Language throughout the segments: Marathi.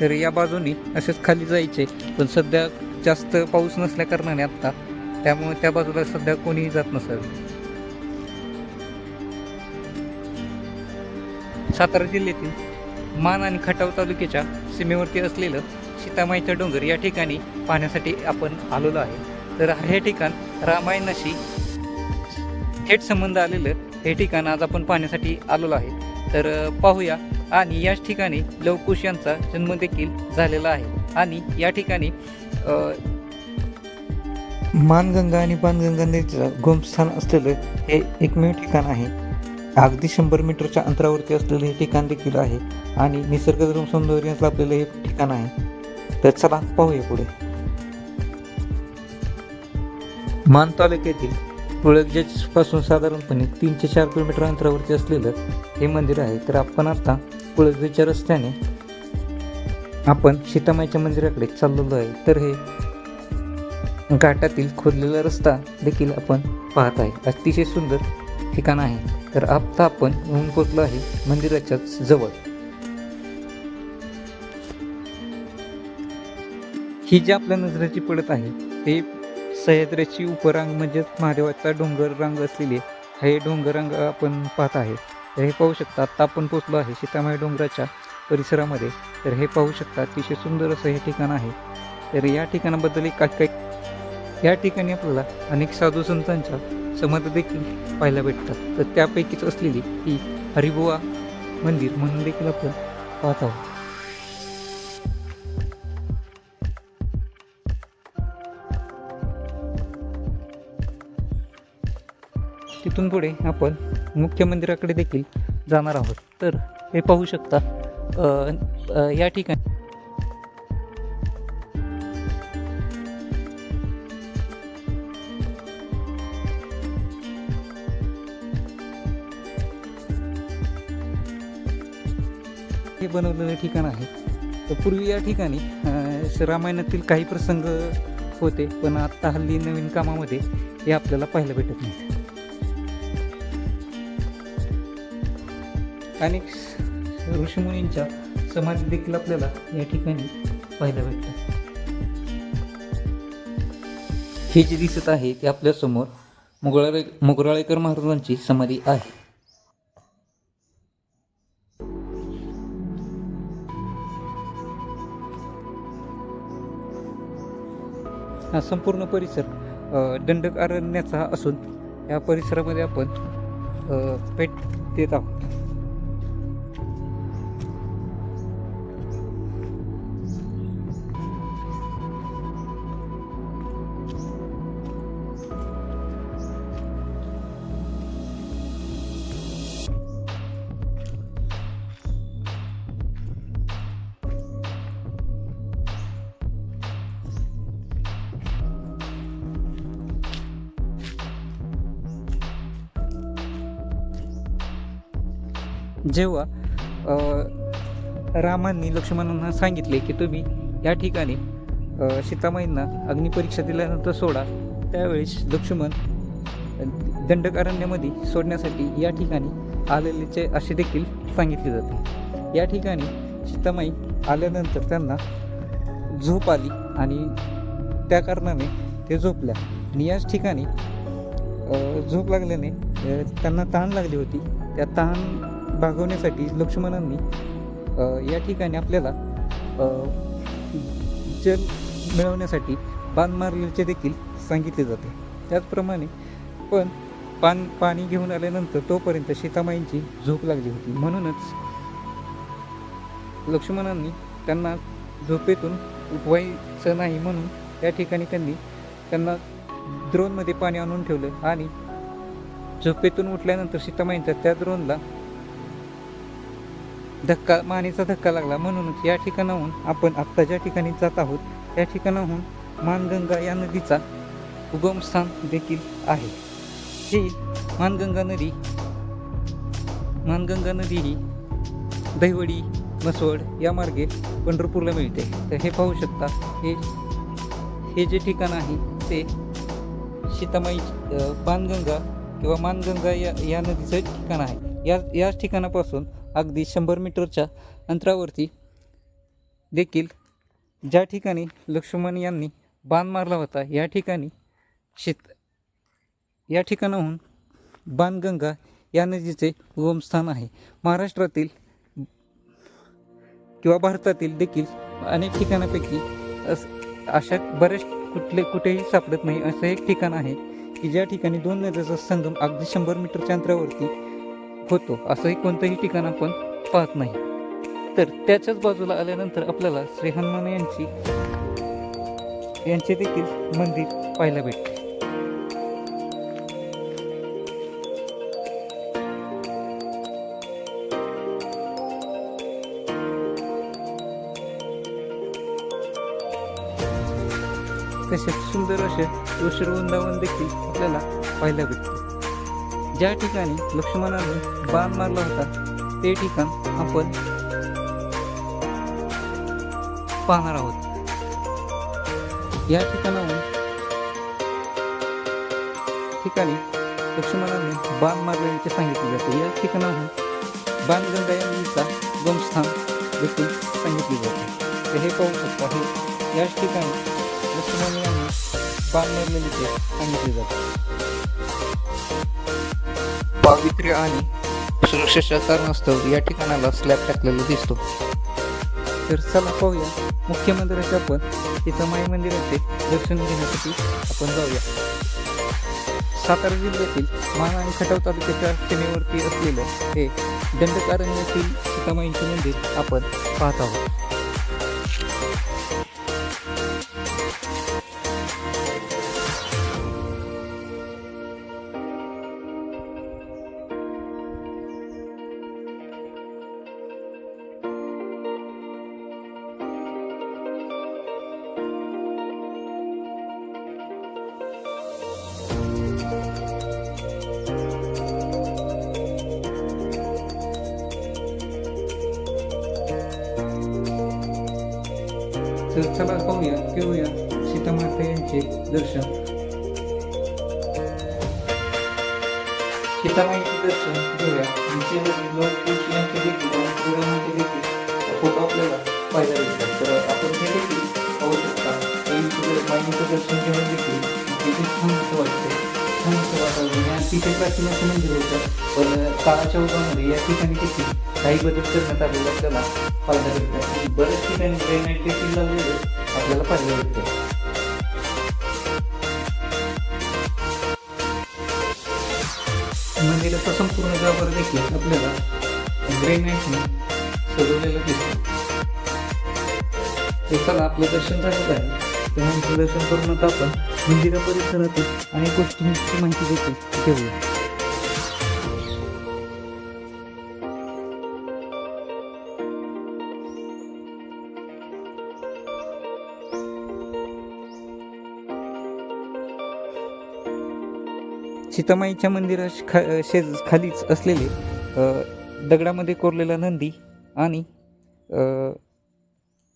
तर या बाजूनी असेच खाली जायचे. पण सध्या जास्त पाऊस नसल्या कारणाने आत्ता त्यामुळे त्या बाजूला सध्या कोणीही जात नसावे. सातारा जिल्ह्यातील मान आणि खटाव तालुक्याच्या सीमेवरती असलेलं सीतामाईचा डोंगर या ठिकाणी पाहण्यासाठी आपण आलेलो आहे. तर हे ठिकाण रामायणाशी थेट संबंध आलेलं हे ठिकाण आज आपण पाहण्यासाठी आलेलो आहे. तर पाहूया आणि याच ठिकाणी लवकुश यांचा जन्म देखील झालेला आहे. आणि या ठिकाणी मानगंगा आणि बाणगंगा नदीचं गोमस्थान असलेलं हे एकमेव ठिकाण आहे. अगदी शंभर मीटरच्या अंतरावरती असलेलं हे ठिकाण देखील आहे आणि निसर्गधर्म सौंदर्य लाभलेलं हे ठिकाण आहे. तर चला पाहूया पुढे. मान तालुक्यातील पासून साधारणपणे तीन ते चार किलोमीटर अंतरावरती असलेलं हे मंदिर आहे. तर आपण आता पुळगेच्या रस्त्याने आपण सीतामाईच्या मंदिराकडे चाललेलो आहे. तर हे घाटातील खोदलेला रस्ता देखील आपण पाहत आहे. अतिशय सुंदर ठिकाण आहे. तर आता आपण येऊन पोचलो आहे मंदिराच्याच जवळ. ही जी आपल्या नजरेची पडत आहे ते सह्याद्रीची उपरांग म्हणजेच महादेवाचा डोंगर रांग असलेली हे डोंगर रांग आपण पाहत आहे. तर हे पाहू शकता आत्ता आपण पोचलो आहे सीतामाई डोंगराच्या परिसरामध्ये. तर हे पाहू शकता अतिशय सुंदर असं हे ठिकाण आहे. तर या ठिकाणाबद्दल एक काही काही या ठिकाणी आपल्याला अनेक साधू संतांच्या समाधी देखील पाहायला भेटतात. तर त्यापैकीच असलेली ही हरिबुवा मंदिर म्हणून देखील आपण पाहत आहोत. इथून पुढे आपण मुख्य मंदिराकडे देखील जाणार आहोत. तर हे पाहू शकता अ, या ठिकाणी हे बनवलेलं ठिकाण आहे. तर पूर्वी या ठिकाणी रामायणातील काही प्रसंग होते पण आता हल्ली नवीन कामामध्ये हे आपल्याला पाहायला भेटत नाही. अनेक ऋषीमुनींच्या समाधी देखील आपल्याला या ठिकाणी पाहायला भेटतात. हे जे दिसत आहे ते आपल्यासमोर मुगळाळे मुगराळेकर महाराजांची समाधी आहे. हा संपूर्ण परिसर दंडक अरण्याचा असून या परिसरामध्ये आपण पेट भेट देत आहोत. जेव्हा रामांनी लक्ष्मणांना सांगितले की तुम्ही या ठिकाणी सीतामाईंना अग्निपरीक्षा दिल्यानंतर सोडा. त्यावेळेस लक्ष्मण दंडकारण्यामध्ये सोडण्यासाठी या ठिकाणी आलेलेचे असे देखील सांगितले जाते. या ठिकाणी सीतामाई आल्यानंतर त्यांना झोप आली आणि त्या कारणाने ते झोपल्या. आणि याच ठिकाणी झोप लागल्याने त्यांना तहान लागली होती. त्या तहान भागवण्यासाठी लक्ष्मणांनी या ठिकाणी आपल्याला जल मिळवण्यासाठी बाण मारल्याचे देखील सांगितले जाते. त्याचप्रमाणे पण पान पाणी घेऊन आल्यानंतर तोपर्यंत सीतामाईंची झोप लागली होती. म्हणूनच लक्ष्मणांनी त्यांना झोपेतून उठवायचं नाही म्हणून त्या ठिकाणी त्यांनी त्यांना द्रोणमध्ये पाणी आणून ठेवलं आणि झोपेतून उठल्यानंतर सीतामाईंचा त्या द्रोणला धक्का मानेचा धक्का लागला. म्हणूनच या ठिकाणाहून आपण आत्ता ज्या ठिकाणी जात आहोत त्या ठिकाणाहून मानगंगा या नदीचा उगमस्थान देखील आहे. ही मानगंगा नदी मानगंगा नदी ही दहिवडी मसवड या मार्गे पंढरपूरला मिळते. तर हे पाहू शकता हे हे जे ठिकाण आहे ते सीतामाई अ, किंवा मानगंगा या या नदीचं ठिकाण आहे. या याच ठिकाणापासून अगदी शंभर मीटरच्या अंतरावरती देखील ज्या ठिकाणी लक्ष्मण यांनी बाण मारला होता या ठिकाणी शेत या ठिकाणाहून बाणगंगा या नदीचे उगमस्थान आहे. महाराष्ट्रातील किंवा भारतातील देखील अनेक ठिकाणापैकी अस अशा बऱ्याच कुठले कुठेही सापडत नाही. असं एक ठिकाण आहे की ज्या ठिकाणी दोन नद्यांचा संगम अगदी शंभर मीटरच्या अंतरावरती होतो. असंही कोणतंही ठिकाण आपण पाहत नाही. तर त्याच्याच बाजूला आल्यानंतर आपल्याला श्री हनुमान यांची यांचे देखील मंदिर पाहायला भेटते. तसेच सुंदर असे तुळशीर वृंदावन देखील आपल्याला पाहायला भेटते. ज्या ठिकाणी लक्ष्मणाने बाण मारला होता, ते ठिकाण आपण पाहणार आहोत. या ठिकाणाहून ठिकाणी लक्ष्मणाने बाण मारल्याचे सांगितले जाते. या ठिकाणाहून बाणगंगा यांचा गमस्थान देखील सांगितले जाते. तर हे पाहू शकता, हे याच ठिकाणी लक्ष्मण यांनी बाण मारलेले ते सांगितले जाते. पावित्र्य आणि सुरक्षेच्या कारणास्तव या ठिकाणाला स्लॅब टाकलेला दिसतो. तर चला पाहूया. मुख्य मंदिराचे आपण तिथं माई मंदिराचे दर्शन घेण्यासाठी आपण जाऊया. सातारा जिल्ह्यातील माना आणि खटाव तालुक्याच्या सीमेवरती असलेलं हे दंडकारण्यातील सीतामाईंचे मंदिर आपण पाहत आहोत. तर चला पाहूया घेऊया. सीतामाता यांचे दर्शन. सीतामाईचे दर्शन घेऊया. लोक यांचे देखील आणि देखील. फोटो आपल्याला पाहायला भेटतात तर आपण हे देखील पाहू शकता. माईचं दर्शन घेऊन देखील तिथे छान असं छान वातावरण तिथे प्राचीन असं मंदिर होतं. पण काळाच्या ओघामध्ये या ठिकाणी देखील काही बदल करण्यात आलेला आपल्याला पाहायला भेटतात बरेच बऱ्याच ठिकाणी ग्रेनाईट देखील लावलेले आपल्याला पाहायला भेटते मंदिराचा संपूर्ण गाभारा देखील आपल्याला ग्रेनाईटने सजवलेलं दिसतो. ते चला आपलं दर्शन झालेलं आहे. तेव्हा दर्शन करून आपण मंदिरा परिसरातील अनेक गोष्टींची माहिती देखील घेऊया. सीतामाईच्या मंदिरा खा शेज खालीच असलेले दगडामध्ये कोरलेला नंदी आणि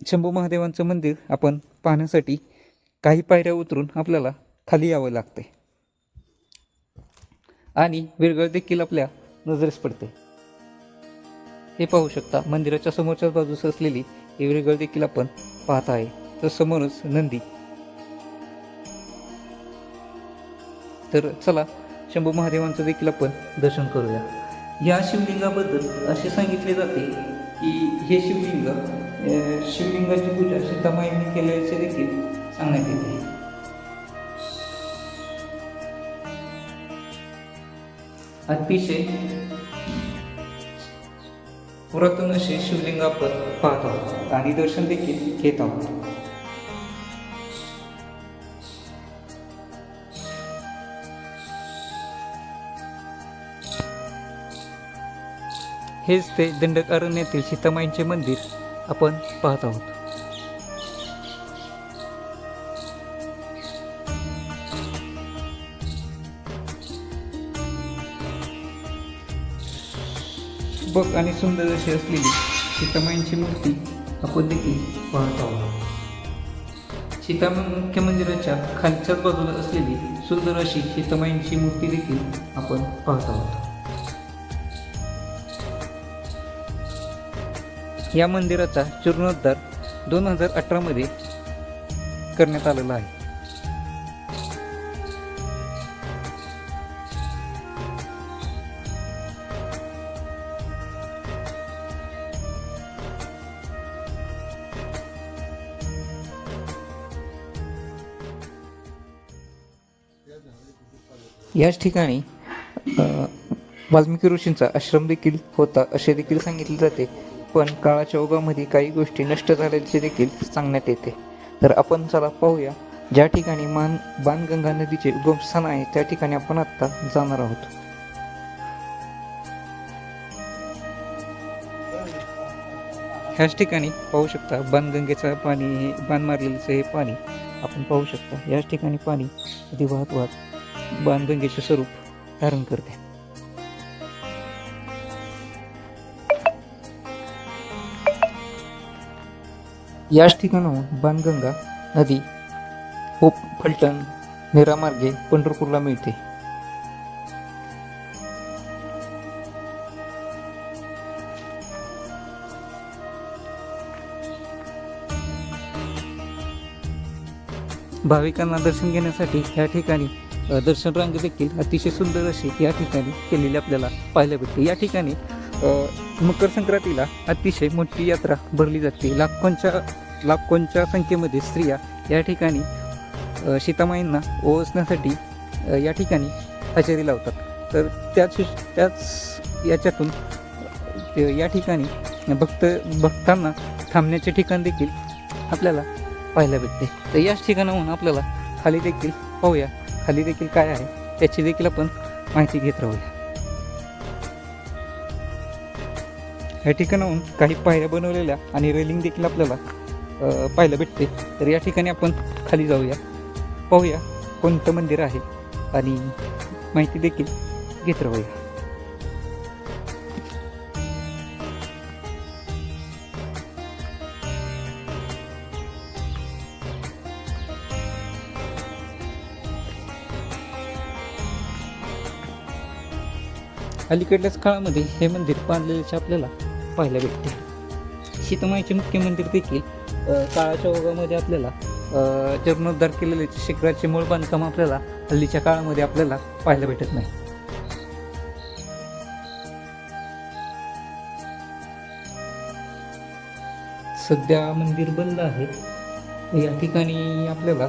शंभू महादेवांचं मंदिर आपण पाहण्यासाठी काही पायऱ्या उतरून आपल्याला खाली यावं लागते. आणि विरगळ देखील आपल्या नजरेस पडते. हे पाहू शकता मंदिराच्या समोरच्या बाजूस असलेली ही विरगळ देखील आपण पाहत आहे. तर समोरच नंदी. तर चला शंभू महादेवांचं देखील आपण दर्शन करूया. या शिवलिंगाबद्दल असे सांगितले जाते की हे शिवलिंग शिवलिंगाची पूजा सीतामाईंनी केल्याचे देखील सांगण्यात येते. अतिशय पुरातन असे शिवलिंग आपण पाहत आहोत आणि दर्शन देखील घेत आहोत. हेच ते दंडकारण्यातील सीतामाईंचे मंदिर आपण पाहत आहोत. बघ आणि सुंदर अशी असलेली सीतामाईंची मूर्ती आपण देखील पाहत आहोत. सीतामाई मुख्य मंदिराच्या खालच्याच बाजूला असलेली सुंदर अशी सीतामाईंची मूर्ती देखील आपण पाहत आहोत. या मंदिराचा जीर्णोद्धार दोन हजार अठरामध्ये करण्यात आलेला आहे. याच ठिकाणी वाल्मिकी ऋषींचा आश्रम देखील होता असे देखील सांगितले जाते. पण काळाच्या ओघामध्ये काही गोष्टी नष्ट झाल्याचे देखील सांगण्यात येते. तर आपण चला पाहूया ज्या ठिकाणी मान बाणगंगा नदीचे उगमस्थान आहे त्या ठिकाणी आपण आत्ता जाणार आहोत. ह्याच ठिकाणी पाहू शकता बाणगंगेचं पाणी हे बाण मारलेलं हे पाणी आपण पाहू शकता. याच ठिकाणी पाणी अति वाहत वाहत बाणगंगेचे स्वरूप धारण करते. याच ठिकाणाहून बाणगंगा नदी होप फलटण नेरामार्गे पंढरपूरला मिळते. भाविकांना दर्शन घेण्यासाठी या ठिकाणी दर्शन रांग देखील अतिशय सुंदर अशी या ठिकाणी केलेली आपल्याला पाहायला भेटते. या ठिकाणी मकर संक्रांतीला अतिशय मोठी यात्रा भरली जाते. लाखोंच्या लाखोंच्या संख्येमध्ये स्त्रिया या ठिकाणी सीतामाईंना ओवसण्यासाठी या ठिकाणी हजेरी लावतात. तर त्याच त्याच याच्यातून या ठिकाणी भक्त भक्तांना थांबण्याचे ठिकाण देखील आपल्याला पाहायला भेटते. तर याच ठिकाणाहून आपल्याला खाली देखील पाहूया. खाली देखील काय आहे त्याची देखील आपण माहिती घेत राहूया. या ठिकाणाहून काही पायऱ्या बनवलेल्या आणि रेलिंग देखील आपल्याला पाहायला भेटते. तर या ठिकाणी आपण खाली जाऊया. पाहूया कोणतं मंदिर आहे आणि माहिती देखील घेत राहूया. अलीकडल्याच काळामध्ये हे मंदिर बांधलेल्याचे आपल्याला पाहायला भेटते. सीतामाईचे मुख्य मंदिर देखील काळाच्या ओघामध्ये आपल्याला जीर्णोद्धार केलेले शिखराचे मूळ बांधकाम आपल्याला हल्लीच्या काळामध्ये आपल्याला पाहायला भेटत नाही. सध्या मंदिर बंद आहे. या ठिकाणी आपल्याला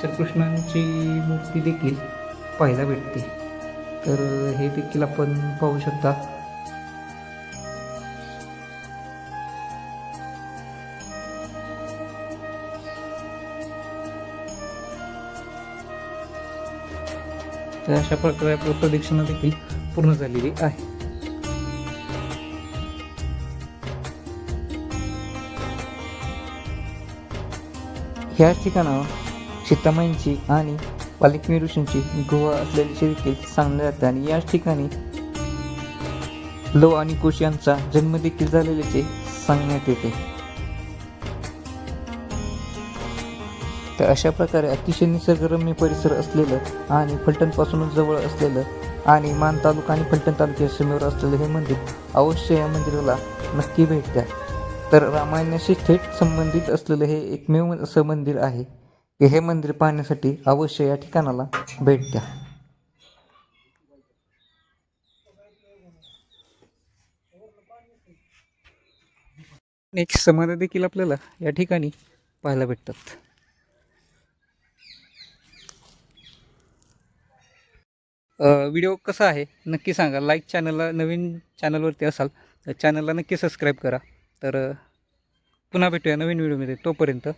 श्रीकृष्णांची मूर्ती देखील पाहायला भेटते. तर हे देखील आपण पाहू शकता. तर अशा प्रकारे आपलं प्रदक्षिणा देखील पूर्ण झालेली आहे. ह्याच ठिकाणावर सीतामाईंची आणि वाल्मिकी ऋषींची गुहा असल्याचे देखील सांगण्यात जाते आणि याच ठिकाणी लो आणि कुश यांचा जन्म देखील झालेल्याचे सांगण्यात येते. तर अशा प्रकारे अतिशय निसर्गरम्य परिसर असलेलं आणि फलटणपासूनच जवळ असलेलं आणि मान तालुका आणि फलटण तालुक्याच्या सीमेवर असलेलं हे मंदिर अवश्य या मंदिराला नक्की भेट द्या. तर रामायणाशी थेट संबंधित असलेलं हे एकमेव असं मंदिर आहे की हे मंदिर पाहण्यासाठी अवश्य या ठिकाणाला भेट द्या. एक समाधी देखील आपल्याला या ठिकाणी पाहायला भेटतात. व्हिडिओ कसा आहे? नक्की सांगा. लाईक चॅनलला नवीन चॅनलवरती असाल तर चॅनलला नक्की सबस्क्राईब करा. तर पुन्हा भेटूया नवीन व्हिडिओमध्ये तोपर्यंत